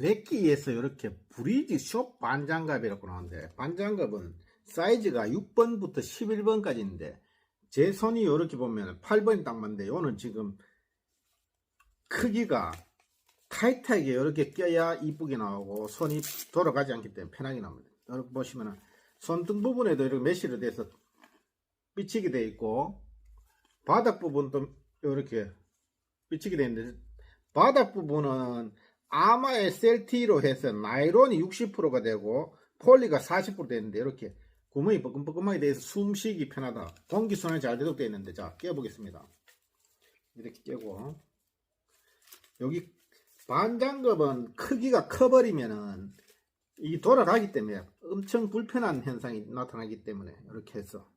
렉기에서 이렇게 브리지 숍 반장갑이라고 나오는데 반장갑은 사이즈가 6번부터 11번까지 있는데 제 손이 이렇게 보면 8번이 딱 맞는데 요는 지금 크기가 타이트하게 이렇게 껴야 이쁘게 나오고 손이 돌아가지 않기 때문에 편하게 나옵니다. 이렇게 보시면은 손등 부분에도 이렇게 메쉬로 돼서 삐치게 되어 있고 바닥 부분도 이렇게 삐치게 되어 있는데 바닥 부분은 아마 SLT로 해서 나이론이 60%가 되고 폴리가 40% 되는데 이렇게 구멍이 뻐끔뻐끔하게 돼서 숨쉬기 편하다. 공기순환이 잘 되도록 되어 있는데 자 껴보겠습니다. 이렇게 껴고 여기 반장갑은 크기가 커버리면은 이 돌아가기 때문에 엄청 불편한 현상이 나타나기 때문에 이렇게 해서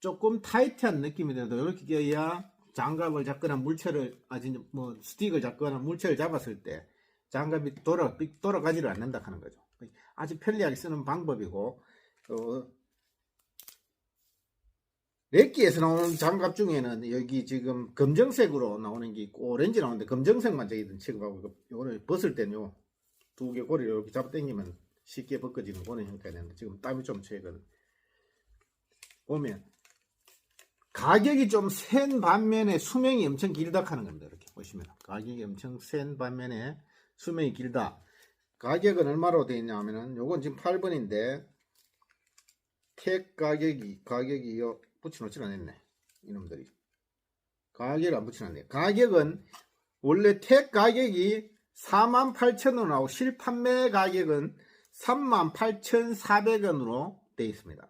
조금 타이트한 느낌이 들어도 이렇게 껴야 장갑을 잡거나 물체를 아직 뭐 스틱을 잡거나 물체를 잡았을 때 장갑이 돌아 삑 돌아가지를 않는다 하는 거죠. 아주 편리하게 쓰는 방법이고 어, 렉기에서 나오는 장갑 중에는 여기 지금 검정색으로 나오는 게 있고 오렌지 나오는데 검정색만 저희들 취급하고 이거를 벗을 때는 두개 고리를 이렇게 잡아 당기면 쉽게 벗겨지는 그런 형태가 되는데 지금 땀이 좀 채거든 보면 가격이 좀 센 반면에 수명이 엄청 길다 하는 겁니다 이렇게 보시면. 가격이 엄청 센 반면에 수명이 길다. 가격은 얼마로 되어 있냐 하면은 요건 지금 8번인데 택 가격이 가격이 요 붙여놓질 않았네 이놈들이. 가격을 안 붙여놨네. 가격은 원래 택 가격이 48,000원 나오고 실판매 가격은 38,400원으로 되어 있습니다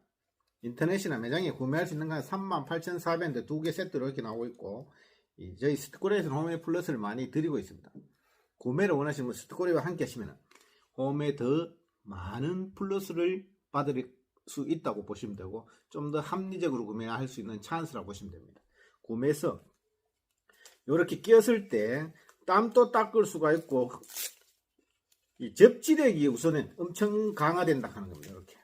인터넷이나 매장에 구매할 수 있는 건 38,400원인데 두 개 세트로 이렇게 나오고 있고 이 저희 스티코리에서는 홈웨이 플러스를 많이 드리고 있습니다 구매를 원하시면 스티코리와 함께 하시면 홈에 더 많은 플러스를 받을 수 있다고 보시면 되고 좀 더 합리적으로 구매할 수 있는 찬스라고 보시면 됩니다. 구매해서 이렇게 끼었을 때 땀도 닦을 수가 있고 이 접지력이 우선은 엄청 강화된다 하는 겁니다. 이렇게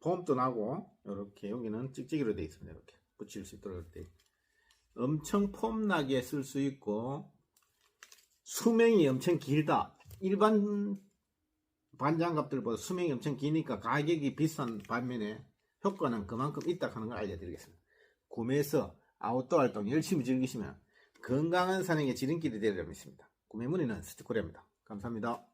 폼도 나고 이렇게 여기는 찍찍이로 되어 있습니다. 이렇게 붙일 수 있도록 돼. 엄청 폼나게 쓸 수 있고 수명이 엄청 길다. 일반 반장갑들보다 수명이 엄청 기니까 가격이 비싼 반면에 효과는 그만큼 있다 하는 걸 알려드리겠습니다. 구매해서 아웃도어 활동 열심히 즐기시면 건강한 산행의 지름길이 되리라 믿습니다. 구매 문의는 스티코리입니다. 감사합니다.